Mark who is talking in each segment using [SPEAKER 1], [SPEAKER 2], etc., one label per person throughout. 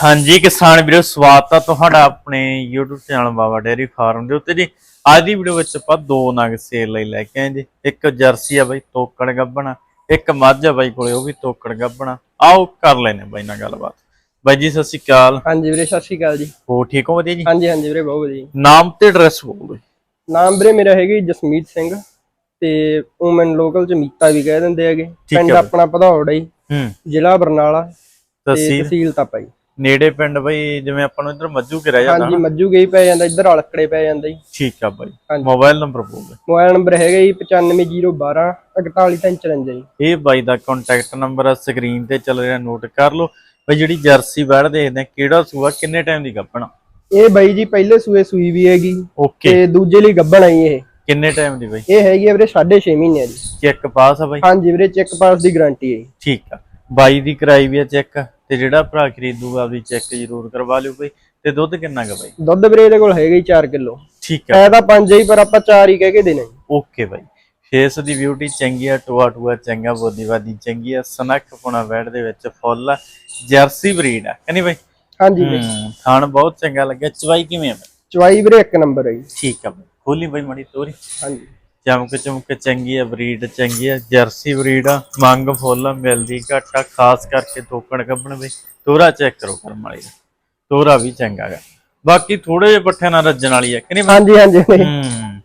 [SPEAKER 1] ਹਾਂਜੀ ਕਿਸਾਨ ਵੀਰੋ ਸਵਾਗਤ ਆ ਤੁਹਾਡਾ ਆਪਣੇ YouTube channel Baba dairy farm ਦੇ ਉੱਤੇ ਜੀ। ਅੱਜ ਦੀ ਵੀਡੀਓ ਵਿੱਚ ਆਪਾਂ ਦੋ ਨਗ ਸੇਲ ਲਈ ਲੈ ਕੇ ਆਏ ਜੀ। ਇੱਕ ਜਰਸੀ ਆ ਬਾਈ ਤੋਕੜ ਗੱਬਣਾ ਇੱਕ ਮੱਝ ਆ ਬਾਈ ਕੋਲੇ ਉਹ ਵੀ ਤੋਕੜ ਗੱਬਣਾ। ਆਓ ਕਰ ਲੈਨੇ ਬਾਈ ਨਾਲ ਗੱਲਬਾਤ। ਬਾਈ ਜੀ ਸਤਿ ਸ਼੍ਰੀ ਅਕਾਲ।
[SPEAKER 2] ਹਾਂਜੀ ਵੀਰੇ ਸਤਿ ਸ਼੍ਰੀ ਅਕਾਲ ਜੀ।
[SPEAKER 1] ਹੋ ਠੀਕ ਹੋ ਵਧੀਆ ਜੀ?
[SPEAKER 2] ਹਾਂਜੀ ਹਾਂਜੀ ਵੀਰੇ ਬਹੁਤ ਵਧੀਆ।
[SPEAKER 1] ਨਾਮ ਤੇ ਐਡਰੈਸ ਬੋਲੋ
[SPEAKER 2] ਨਾਮ ਵੀਰੇ ਮੇਰਾ ਹੈਗਾ ਜਸਮੀਤ ਸਿੰਘ ਤੇ ਉਹ ਮੈਨੂੰ ਲੋਕਲ ਚ ਮੀਤਾ ਵੀ ਕਹਿ ਦਿੰਦੇ ਹੈਗੇ। ਪਿੰਡ। ਆਪਣਾ ਭਦੌੜ ਹੈ। ਜ਼ਿਲ੍ਹਾ ਬਰਨਾਲਾ
[SPEAKER 1] ਤਹਿਸੀਲ?
[SPEAKER 2] ਤਹਿਸੀਲ
[SPEAKER 1] ਨੇੜੇ ਪਿੰਡ ਬਾਈ ਜਿਵੇਂ ਆਪਾਂ ਨੂੰ ਇੱਧਰ ਮੱਜੂ ਕੇ ਰਹਿ ਜਾਂਦਾ
[SPEAKER 2] ਹਾਂਜੀ ਮੱਜੂ ਗਈ ਪੈ ਜਾਂਦਾ ਇੱਧਰ ਅਲਕੜੇ ਪੈ ਜਾਂਦਾ ਜੀ।
[SPEAKER 1] ਠੀਕ ਆ ਬਾਈ। ਮੋਬਾਈਲ ਨੰਬਰ ਬੋਲ
[SPEAKER 2] ਮੋਬਾਈਲ ਨੰਬਰ ਹੈਗਾ ਜੀ 95012 41354 ਜੀ।
[SPEAKER 1] ਇਹ ਬਾਈ ਦਾ ਕੰਟੈਕਟ ਨੰਬਰ ਆ ਸਕਰੀਨ ਤੇ ਚੱਲ ਰਿਹਾ ਨੋਟ ਕਰ ਲਓ। ਬਈ ਜਿਹੜੀ ਜਰਸੀ ਬੈੜ ਦੇਖਦੇ ਕਿਹੜਾ ਸੂਆ ਕਿੰਨੇ ਟਾਈਮ ਦੀ ਗੱਭਣਾ
[SPEAKER 2] ਇਹ ਬਾਈ ਜੀ ਪਹਿਲੇ ਸੂਏ ਸੂਈ ਵੀ ਹੈਗੀ
[SPEAKER 1] ਓਕੇ
[SPEAKER 2] ਤੇ ਦੂਜੇ ਲਈ ਗੱਬਣ ਆਈ ਇਹ।
[SPEAKER 1] ਕਿੰਨੇ ਟਾਈਮ ਦੀ ਬਈ?
[SPEAKER 2] ਇਹ ਹੈਗੀ ਵੀਰੇ 6.5 ਮਹੀਨਿਆਂ ਦੀ।
[SPEAKER 1] ਚੈੱਕ ਪਾਸ ਆ ਬਾਈ?
[SPEAKER 2] ਹਾਂਜੀ ਵੀਰੇ ਚੈੱਕ ਪਾਸ ਦੀ ਗਾਰੰਟੀ ਹੈ।
[SPEAKER 1] ਠੀਕ ਆ। ਬਾਈ ਦੀ ਕਰਾਈ ਵੀ ਆ ਚੈੱਕ ਤੇ ਜਿਹੜਾ ਭਰਾ ਖਰੀਦੂਗਾ ਆਪਦੀ ਚੈੱਕ ਜ਼ਰੂਰ ਕਰਵਾ ਲਿਓ ਬਈ। ਤੇ ਦੁੱਧ ਕਿੰਨਾ ਗਾ ਬਾਈ?
[SPEAKER 2] ਦੁੱਧ ਵੀਰੇ ਇਹਦੇ ਕੋਲ ਹੈਗਾ ਜੀ 4 ਕਿਲੋ।
[SPEAKER 1] ਠੀਕ ਆ।
[SPEAKER 2] ਐ ਤਾਂ 5 ਹੀ ਪਰ ਆਪਾਂ 4 ਹੀ ਕਹਿ ਕੇ ਦੇਣਾ
[SPEAKER 1] ਓਕੇ ਬਾਈ। ਫੇਸ ਦੀ ਬਿਊਟੀ ਚੰਗੀ ਆ ਟੂਆ ਟੂਆ ਚੰਗਾ ਬੋਦੀਵਾਦੀ ਚੰਗੀ ਆ ਸਨੱਖ ਪੁਣਾ ਵੈੜ ਦੇ ਵਿੱਚ ਫੁੱਲ ਆ ਜਰਸੀ ਬਰੀਡ ਆ ਕਹਿੰਦੀ ਬਾਈ?
[SPEAKER 2] ਹਾਂਜੀ
[SPEAKER 1] ਹੂੰ ਥਾਣ ਬਹੁਤ ਚੰਗਾ ਲੱਗਿਆ। ਚਵਾਈ ਕਿਵੇਂ ਆ ਬਾਈ?
[SPEAKER 2] ਚਵਾਈ ਵੀਰੇ ਇੱਕ ਨੰਬਰ ਹੈ
[SPEAKER 1] ਠੀਕ ਆ ਬਾਈ। ਖੋਲੀ ਬਾਈ ਮੜੀ ਤੋਰੀ।
[SPEAKER 2] ਹਾਂਜੀ।
[SPEAKER 1] ਚਮਕ ਚਮਕ ਚੰਗੀ ਆ ਬਰੀਡ ਚੰਗੀ ਆ ਜਰਸੀ ਬਰੀਡ ਆ ਮੰਗ ਫੁੱਲ ਆ ਮਿਲਦੀ ਘੱਟ ਆ ਖਾਸ ਕਰਕੇ ਤੋਕਣ ਕੱਢਣ ਵੀ। ਤੋਰਾ ਚੈੱਕ ਕਰੋ ਕਰਮ ਵਾਲੀ ਦਾ। ਤੋਰਾ ਵੀ ਚੰਗਾ ਗਾ। ਬਾਕੀ ਥੋੜੇ ਜਿਹੇ ਪੱਠਿਆਂ ਨਾਲ ਰੱਜਣ ਵਾਲੀ ਆ ਕਿ ਨਹੀਂ
[SPEAKER 2] ਹਾਂਜੀ ਹਾਂਜੀ।
[SPEAKER 1] ਹੂੰ।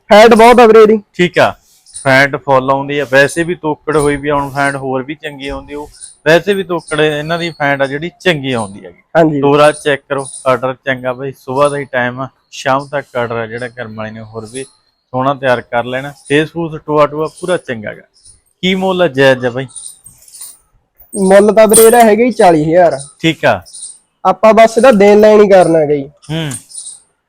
[SPEAKER 2] ਫੈਟ ਬਹੁਤ ਆ ਵੀਰੇ ਦੀ
[SPEAKER 1] ਠੀਕ ਆ। ਫੈਂਟ ਫੁੱਲ ਆਉਂਦੀ ਆ। ਵੈਸੇ ਵੀ ਤੋਕੜ ਹੋਈ ਵੀ ਹੁਣ ਫੈਂਟ ਹੋਰ ਵੀ ਚੰਗੀ ਆਉਂਦੀ ਉਹ ਵੈਸੇ ਵੀ ਤੋਕੜ ਇਹਨਾਂ ਦੀ ਫੈਂਟ ਆ ਜਿਹੜੀ ਚੰਗੀ ਆਉਂਦੀ ਹੈਗੀ।
[SPEAKER 2] ਹਾਂਜੀ।
[SPEAKER 1] ਤੋਰਾ ਚੈੱਕ ਕਰੋ ਆਰਡਰ ਚੰਗਾ ਬਈ। ਸਵੇਰ ਦਾ ਹੀ ਟਾਈਮ ਆ ਸ਼ਾਮ ਤੱਕ ਆਰਡਰ ਆ ਜਿਹੜਾ ਕਰਮ ਵਾਲੇ ਨੇ ਹੋਰ ਵੀ। ਸੋਹਣਾ ਤਿਆਰ ਕਰ ਲੈਣਾ ਫੇਸ ਫੂਸ ਟੂਆ ਟੂਆ ਪੂਰਾ ਚੰਗਾ ਗਾ। ਕੀ ਮੁੱਲ ਆ ਜਾਇਜ਼ ਆ ਬਈ?
[SPEAKER 2] ਮੁੱਲ ਤਾਂ ਵੀਰੇ ਇਹਦਾ ਹੈਗਾ ਹੀ 40000
[SPEAKER 1] ਠੀਕ ਆ।
[SPEAKER 2] ਆਪਾਂ ਬਸ ਇਹਦਾ ਦੇਣ ਲੈਣ ਹੀ ਕਰਨਾ ਜੀ।
[SPEAKER 1] ਹੂੰ।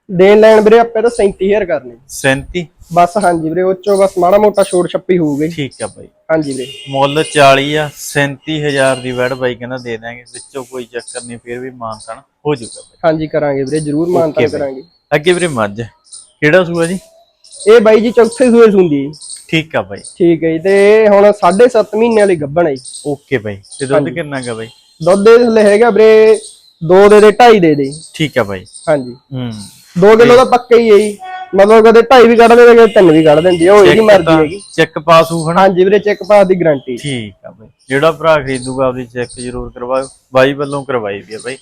[SPEAKER 2] ਦੇਣ ਲੈਣ ਵੀਰੇ ਆਪਾਂ ਇਹਦਾ 37000 ਕਰਨੇ।
[SPEAKER 1] 37
[SPEAKER 2] ਬਸ ਹਾਂਜੀ ਵੀਰੇ ਉਹ ਚੋਂ ਬਸ ਮਾੜਾ ਮੋਟਾ ਛੋੜ ਛੱਪੀ ਹੋਊਗੀ।
[SPEAKER 1] ਠੀਕ ਆ ਬਈ।
[SPEAKER 2] ਹਾਂਜੀ ਵੀਰੇ।
[SPEAKER 1] ਮੁੱਲ 40 ਆ 37000 ਦੀ ਵੈੜ ਬਾਈ ਕਹਿੰਦਾ ਦੇ ਦਾਂਗੇ ਵਿੱਚੋਂ ਕੋਈ ਚੱਕਰ ਨਹੀਂ ਫਿਰ ਵੀ ਮਾਨਤਾਨ ਹੋ ਜਾਊਗਾ ਬਈ।
[SPEAKER 2] ਹਾਂਜੀ ਕਰਾਂਗੇ ਵੀਰੇ ਜ਼ਰੂਰ ਮਾਨਤਾ
[SPEAKER 1] Okay
[SPEAKER 2] ਕਰਾਂਗੇ।
[SPEAKER 1] ਅੱਗੇ ਵੀਰੇ ਮੱਝ ਕਿਹੜਾ ਸੂਆ ਜੀ?
[SPEAKER 2] ਇਹ ਬਾਈ ਜੀ ਚੌਥੇ ਸੂਏ ਸੁੰਦੀ
[SPEAKER 1] ਠੀਕ ਆ ਬਾਈ।
[SPEAKER 2] ਠੀਕ ਹੈ ਜੀ ਤੇ ਹੁਣ 7.5 ਮਹੀਨੇ ਵਾਲੀ ਗੱਭਣ ਹੈ ਜੀ।
[SPEAKER 1] ਓਕੇ ਬਾਈ ਤੇ ਦੁੱਧ ਕਿੰਨਾ ਗਾ ਬਾਈ?
[SPEAKER 2] ਦੁੱਧ ਦੇ ਥੱਲੇ ਹੈਗਾ ਵੀਰੇ 2 ਦੇ ਦੇ 2.5 ਦੇ ਦੇ।
[SPEAKER 1] ਠੀਕ ਆ ਬਾਈ।
[SPEAKER 2] ਹਾਂਜੀ।
[SPEAKER 1] ਹੂੰ।
[SPEAKER 2] 2 ਕਿਲੋ ਦਾ ਪੱਕਾ ਹੀ ਹੈ ਜੀ। ਮਤਲਬ ਕਦੇ 2.5 ਵੀ ਕੱਢ ਦੇਣਗੇ ਕਦੇ 3 ਵੀ ਕੱਢ ਦਿੰਦੀ ਉਹ ਇਹਦੀ ਮਰਜ਼ੀ ਹੈਗੀ।
[SPEAKER 1] ਚੈੱਕ ਪਾਸ ਹੋ
[SPEAKER 2] ਹਾਂਜੀ ਵੀਰੇ ਚੈੱਕ ਪਾਸ ਦੀ ਗਾਰੰਟੀ
[SPEAKER 1] ਠੀਕ ਆ ਬਾਈ। ਜਿਹੜਾ ਭਰਾ ਖਰੀਦੂਗਾ ਆਪਦੀ ਚੈੱਕ ਜ਼ਰੂਰ ਕਰਵਾਓ ਬਾਈ ਵੱਲੋਂ ਕਰਵਾਈ ਵੀ ਆ ਬਾਈ।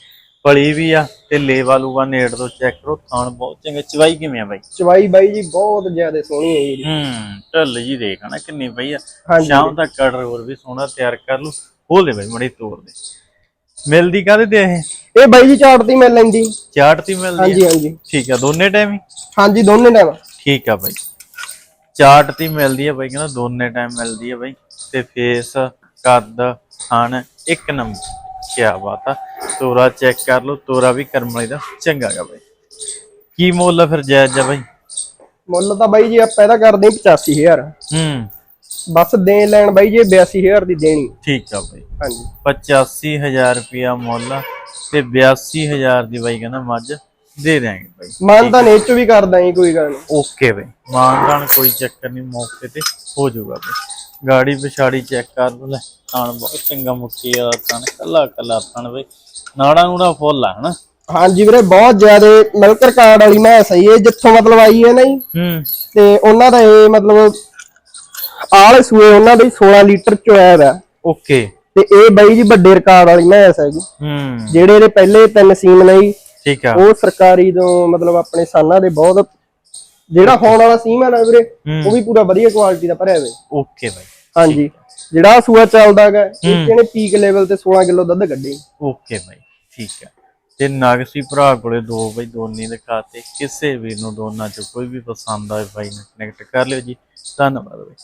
[SPEAKER 1] ਪਲੀ ਵੀ ਆ ਤੇ ਲੇਵਾ ਲੂਗਾ ਨੇੜ ਤੋਂ ਚੈੱਕ ਕਰੋ ਥਾਣ ਬਹੁਤ ਚੰਗਾ। ਚਵਾਈ ਕਿਵੇਂ ਆ ਬਾਈ?
[SPEAKER 2] ਚਵਾਈ ਬਾਈ ਜੀ ਬਹੁਤ ਜ਼ਿਆਦਾ ਸੋਹਣੀ ਹੈ ਜੀ।
[SPEAKER 1] ਹੂੰ ਢੱਲ ਜੀ ਦੇਖ ਕਿੰਨੀ ਪਈ ਆ। ਸ਼ਾਮ ਤੱਕ ਆਰਡਰ ਹੋਰ ਵੀ ਸੋਹਣਾ ਤਿਆਰ ਕਰ ਲੂ ਖੋਲ ਦੇ ਬਾਈ ਮੜੀ ਤੋੜ ਦੇ। ਮਿਲਦੀ ਕਾਹਦੇ ਤੇ ਇਹ?
[SPEAKER 2] ਇਹ ਬਾਈ ਜੀ ਚਾਟਦੀ ਮਿਲ ਲੈਂਦੀ।
[SPEAKER 1] ਚਾਟ ਤੀ ਮਿਲਦੀ
[SPEAKER 2] ਹਾਂਜੀ ਹਾਂਜੀ।
[SPEAKER 1] ਠੀਕ ਆ ਦੋਨੇ ਟਾਈਮ ਹੀ?
[SPEAKER 2] ਹਾਂਜੀ ਦੋਨੇ ਟਾਈਮ
[SPEAKER 1] ਠੀਕ ਆ ਬਾਈ। ਚਾਟ ਤੀ ਮਿਲਦੀ ਆ ਬਾਈ ਕਹਿੰਦਾ ਦੋਨੇ ਟਾਈਮ ਮਿਲਦੀ ਆ ਬਾਈ। ਤੇ ਫੇਸ ਕੱਦ ਖਾਣ ਇੱਕ ਨੰਬਰ। ਕੀ ਬਾਤ ਆ। ਤੋਰਾ ਚੈੱਕ ਕਰ ਲਓ ਤੋਰਾ ਵੀ ਕਰਮ ਵਾਲੀ ਦਾ। ਚੰਗਾ ਗਾ ਬਾਈ। ਕੀ ਮੁੱਲ ਆ ਫਿਰ ਜਾਇਜ਼ ਆ ਬਾਈ?
[SPEAKER 2] ਮੁੱਲ ਤਾਂ ਬਾਈ ਜੀ ਆਪਾਂ ਇਹਦਾ ਕਰਦੇ ਹਾਂ 85000
[SPEAKER 1] ਹੂੰ।
[SPEAKER 2] ਬਸ ਦੇਣ ਲੈਣ ਬਾਈ ਜੀ ਇਹ 82000 ਦੀ ਦੇਣੀ।
[SPEAKER 1] ਠੀਕ ਆ ਬਾਈ।
[SPEAKER 2] ਹਾਂਜੀ।
[SPEAKER 1] 85000 ਰੁਪਿਆ ਮੁੱਲ ਤੇ 82000 ਦੀ ਬਾਈ ਕਹਿੰਦਾ ਮੱਝ। ਦੇ ਦਿਆਂਗੇ ਬਾਈ।
[SPEAKER 2] ਮਨ ਤਾਂ ਨੇਚ ਵੀ ਕਰਦਾ ਜੀ ਕੋਈ ਗੱਲ ਨਹੀਂ।
[SPEAKER 1] ਓਕੇ ਬਈ। ਮਾਨਦਾਨ ਕੋਈ ਚੱਕਰ ਨਹੀਂ ਮੌਕੇ ਤੇ ਹੋ ਜਾਊਗਾ ਬਈ। ਗਾੜੀ ਪਿਛਾੜੀ ਚੈੱਕ ਕਰ ਲਓ ਲੈ ਥਾਣ ਬਹੁਤ ਚੰਗਾ ਮੁੱਕੀ ਆ ਥਾਣ ਕੱਲਾ ਕੱਲਾ ਥਾਣ ਬਈ। ਨਾੜਾ ਨੂੜਾ ਫੁੱਲ ਆ ਹਨਾ?
[SPEAKER 2] ਹਾਂਜੀ ਵੀਰੇ ਬਹੁਤ ਜ਼ਿਆਦਾ ਮਿਲਕ ਰਿਕਾਰਡ ਵਾਲੀ ਮੈਂ ਸਹੀ ਹੈ ਜਿੱਥੋਂ ਮਤਲਬ ਆਈ ਹੈ ਨਾ ਜੀ।
[SPEAKER 1] ਹੂੰ।
[SPEAKER 2] ਤੇ ਉਹਨਾਂ ਦਾ ਇਹ ਮਤਲਬ ਆਲੇ ਸੂਏ ਉਹਨਾਂ ਦੇ 16 ਲੀਟਰ ਚੋਇਆ ਹੈ
[SPEAKER 1] ਓਕੇ।
[SPEAKER 2] ਤੇ ਇਹ ਬਾਈ ਜੀ ਵੱਡੇ ਰਿਕਾਰਡ ਵਾਲੀ ਮੈਂ ਹੈਗੀ
[SPEAKER 1] ਹੂੰ।
[SPEAKER 2] ਜਿਹੜੇ ਇਹਦੇ ਪਹਿਲੇ ਤਿੰਨ ਸੀਮ ਜੀ
[SPEAKER 1] ਠੀਕ ਆ।
[SPEAKER 2] ਉਹ ਸਰਕਾਰੀ ਤੋਂ ਮਤਲਬ ਆਪਣੇ ਸਾਨਾਂ ਦੇ ਬਹੁਤ ਜਿਹੜਾ ਹੋਣ ਵਾਲਾ ਸੀਮ ਹੈ ਨਾ ਵੀਰੇ ਉਹ ਵੀ ਪੂਰਾ ਵਧੀਆ ਕੁਆਲਿਟੀ ਦਾ ਭਰਿਆ ਹੋਵੇ
[SPEAKER 1] ਓਕੇ ਬਈ।
[SPEAKER 2] ਹਾਂਜੀ। ਜਿਹੜਾ ਸੂਆ ਚੱਲਦਾ ਹੈਗਾ ਇਹ ਇਹਨੇ ਪੀਕ ਲੈਵਲ ਤੇ 16 ਕਿਲੋ ਦੁੱਧ ਕੱਢੀ।
[SPEAKER 1] ਓਕੇ ਬਈ ਠੀਕ ਆ। ਤੇ ਨਾਗਸੀ ਭਰਾ ਕੋਲੇ ਦੋ ਬਈ ਦੋਨੀ ਦਿਖਾਤੇ ਕਿਸੇ ਵੀ ਨੂੰ ਦੋਨਾਂ ਚ ਕੋਈ ਵੀ ਪਸੰਦ ਆਏ ਬਾਈ ਨਾਲ ਕਨੈਕਟ ਕਰ ਲਿਓ ਜੀ। ਧੰਨਵਾਦ ਬਈ।